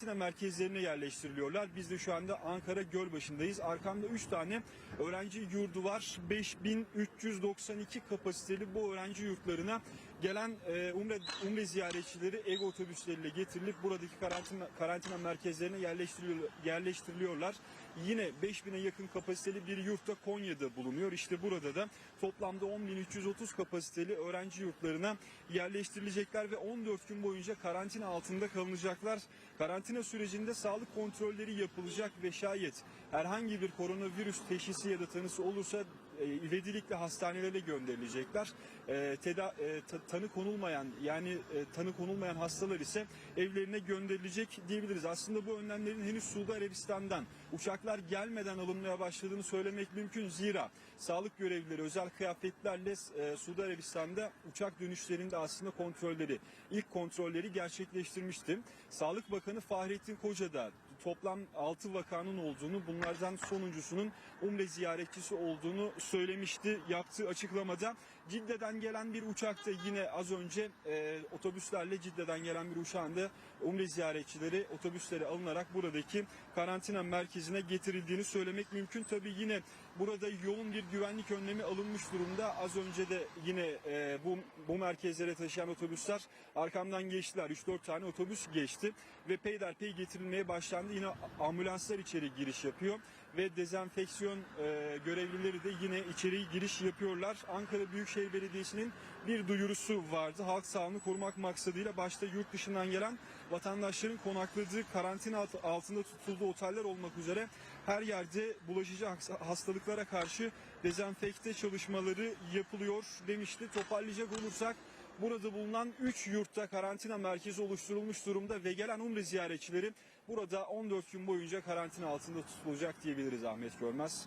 karantina merkezlerine yerleştiriliyorlar. Biz de şu anda Ankara Gölbaşı'ndayız. Arkamda 3 tane öğrenci yurdu var. 5392 kapasiteli bu öğrenci yurtlarına gelen e, umre, umre ziyaretçileri ev otobüsleriyle getirilip buradaki karantina, karantina merkezlerine yerleştiriliyor, yerleştiriliyorlar. Yine 5000'e yakın kapasiteli bir yurtta Konya'da bulunuyor. İşte burada da toplamda 10.330 kapasiteli öğrenci yurtlarına yerleştirilecekler ve 14 gün boyunca karantina altında kalınacaklar. Karantina sürecinde sağlık kontrolleri yapılacak ve şayet herhangi bir koronavirüs teşhisi ya da tanısı olursa e, ivedilikle hastanelere gönderilecekler. E, teda, e, ta- tanı konulmayan yani e, tanı konulmayan hastalar ise evlerine gönderilecek diyebiliriz. Aslında bu önlemlerin henüz Suudi Arabistan'dan uçaklar gelmeden alınmaya başladığını söylemek mümkün. Zira sağlık görevlileri özel kıyafetlerle e, Suudi Arabistan'da uçak dönüşlerinde aslında kontrolleri, ilk kontrolleri gerçekleştirmişti. Sağlık Bakanı Fahrettin Koca da toplam 6 vakanın olduğunu, bunlardan sonuncusunun umre ziyaretçisi olduğunu söylemişti yaptığı açıklamada. Cidde'den gelen bir uçakta yine az önce e, otobüslerle Cidde'den gelen bir uçağında umre ziyaretçileri otobüslere alınarak buradaki karantina merkezine getirildiğini söylemek mümkün. Tabii yine burada yoğun bir güvenlik önlemi alınmış durumda. Az önce de yine e, bu, bu merkezlere taşıyan otobüsler arkamdan geçtiler. 3-4 tane otobüs geçti ve peyderpey getirilmeye başlandı. Yine ambulanslar içeri giriş yapıyor ve dezenfeksiyon e, görevlileri de yine içeri giriş yapıyorlar. Ankara Büyükşehir Belediyesi'nin bir duyurusu vardı. Halk sağlığını korumak maksadıyla başta yurt dışından gelen vatandaşların konakladığı karantina alt- altında tutulduğu oteller olmak üzere her yerde bulaşıcı hastalıklara karşı dezenfekte çalışmaları yapılıyor demişti. Toparlayacak olursak Burada bulunan 3 yurtta karantina merkezi oluşturulmuş durumda ve gelen umre ziyaretçileri burada 14 gün boyunca karantina altında tutulacak diyebiliriz Ahmet Görmez.